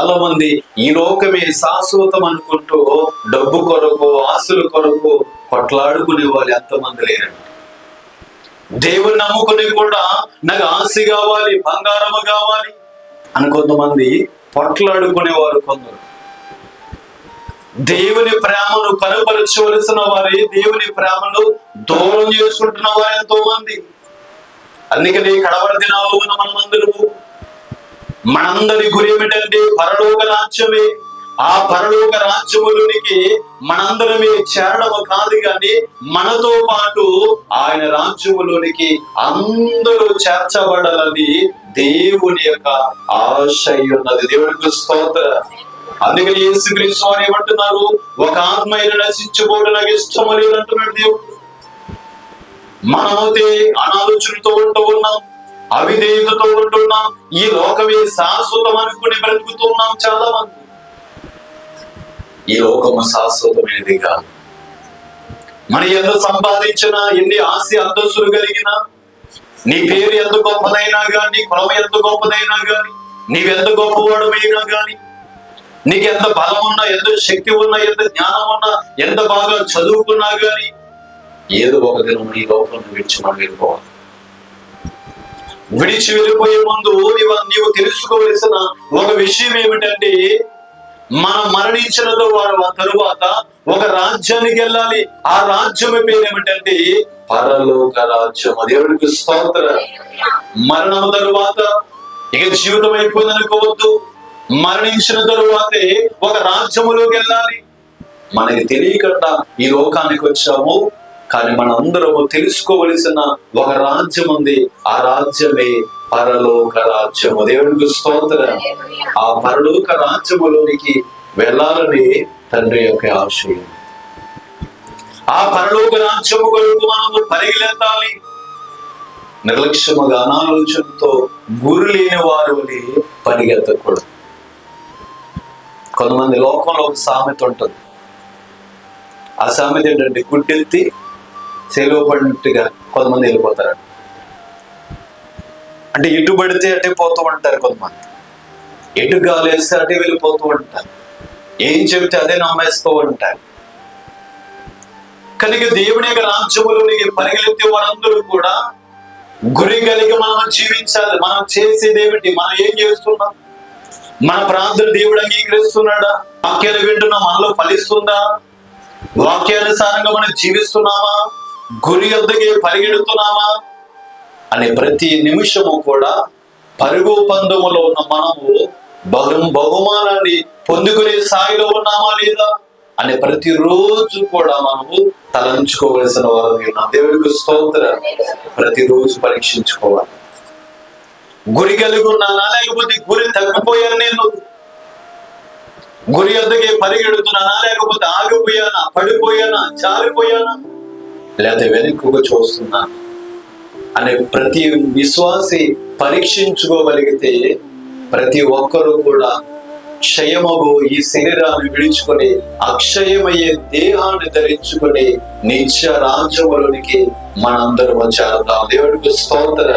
చాలా మంది ఈ లోకమే శాశ్వతం అనుకుంటూ డబ్బు కొరకు ఆస్తుల కొరకు కొట్లాడుకునే వాళ్ళు ఎంతమంది లేరండి. దేవుని నమ్ముకుని కూడా నాకు ఆశ కావాలి బంగారము కావాలి అని కొంతమంది పొట్లాడుకునేవారు కొందరు. దేవుని ప్రేమను కనపరచవలసిన వారి దేవుని ప్రేమను దూరం చేసుకుంటున్న వారు ఎంతో మంది అందుకని కడవర దినాలు ఉన్న మనమందరము మనందరి గురి ఏమిటంటే పరలోక రాజ్యమే. ఆ పరలోక రాజ్యములోనికి మనందరమే చేరడం కాదు కానీ మనతో పాటు ఆయన రాజ్యములోనికి అందరూ చేర్చబడాలని దేవుని యొక్క ఆశ ఉన్నది దేవుడికి స్తోత్ర. అందుకని యేసుక్రీస్తు వారు ఏమంటున్నారు? ఒక ఆత్మ నశించుకోవడం నాకు ఇష్టము లేదంటున్నాడు దేవుడు. మనమైతే అనాలోచనతో ఉంటూ ఉన్నాం. అవిధేయతతో ఉంటున్నాం. ఈ లోకమే శాశ్వతం అనుకుని బ్రతుకుతున్నాం చాలా మంది ఈ లోకము శాశ్వతమైనది కాదు. మన ఎంత సంపాదించినా ఎన్ని ఆస్తి అంతస్తులు కలిగినా నీ పేరు ఎంత గొప్పదైనా కానీ కులం ఎంత గొప్పదైనా కానీ నీవెంత గొప్పవాడమైనా కానీ నీకు ఎంత బలం ఉన్నా ఎంత శక్తి ఉన్నా ఎంత జ్ఞానం ఉన్నా ఎంత బాగా చదువుకున్నా కానీ ఏదో ఒక దినం నీ లోపల విడిచి మనం వెళ్ళిపోవాలి. విడిచి వెళ్ళిపోయే ముందు నీవు తెలుసుకోవలసిన ఒక విషయం ఏమిటంటే మనం మరణించిన తరువాత ఒక రాజ్యానికి వెళ్ళాలి. ఆ రాజ్యం పేరు ఏమిటంటే పరలోక రాజ్యం. దేవుడికి స్తోత్ర? మరణం తరువాత ఇక జీవితం అయిపోయింది అనుకోవద్దు. మరణించిన తరువాతే ఒక రాజ్యములోకి వెళ్ళాలి. మనకి తెలియకుండా ఈ లోకానికి వచ్చాము. కానీ మనందరము తెలుసుకోవలసిన ఒక రాజ్యం ఉంది. ఆ రాజ్యమే పరలోక రాజ్యము. దేవునికి స్తోత్ర. ఆ పరలోక రాజ్యములోనికి వెళ్ళాలని తండ్రి యొక్క ఆశయం. ఆ పరలోక రాజ్యము కొరకు మనము పరిగెత్తాలి. నిర్లక్ష్యముగా అనాలోచనతో గురు లేని వారు పరిగెత్తకూడదు. కొంతమంది లోకంలో ఒక సామెత ఉంటుంది. ఆ సామెత ఏంటంటే గుడ్డెత్తి సెలవు పడినట్టుగా కొంతమంది వెళ్ళిపోతారు. అంటే ఇటు పడితే అటే పోతూ ఉంటారు కొంతమంది. ఎటు గాలి వేస్తే అటే వెళ్ళిపోతూ ఉంటారు. ఏం చెబితే అదే నమ్మేస్తూ ఉంటారు. కనుక దేవుని యొక్క రాజ్యములోనికి పరిగెత్తే వారందరూ కూడా గురి కలిగి మనం జీవించాలి. మనం చేసేది ఏమిటి? మనం ఏం చేస్తున్నాం? మన ప్రాంతం దేవుడు అంగీకరిస్తున్నాడా? వాక్యాలు వింటున్నాం? మనలో ఫలిస్తుందా? వాక్యానుసారంగా మనం జీవిస్తున్నామా? గురి వద్దకి పరిగెడుతున్నామా అనే ప్రతి నిమిషము కూడా పరుగు పందములో ఉన్న మనము బహు బహుమానాన్ని పొందుకునే స్థాయిలో ఉన్నామా లేదా అని ప్రతిరోజు కూడా మనము తలంచుకోవలసిన వారు ఉన్నాం దేవుడికి స్తోత్ర. ప్రతిరోజు పరీక్షించుకోవాలి. గురి కలిగి ఉన్నానా లేకపోతే గురి తగ్గిపోయాను నేను? గురి వద్దకే పరిగెడుతున్నానా లేకపోతే ఆగిపోయానా పడిపోయానా జారిపోయానా? లేకపోతే వెనుకగా చూస్తున్నాను అనే ప్రతి విశ్వాసి పరీక్షించుకోగలిగితే ప్రతి ఒక్కరూ కూడా క్షయమగు ఈ శరీరాన్ని విడుచుకొని అక్షయమయ్యే దేహాన్ని ధరించుకొని నిత్య రాజ్యములోనికి మనందరం చేరుతాం దేవుడికి స్తోత్ర.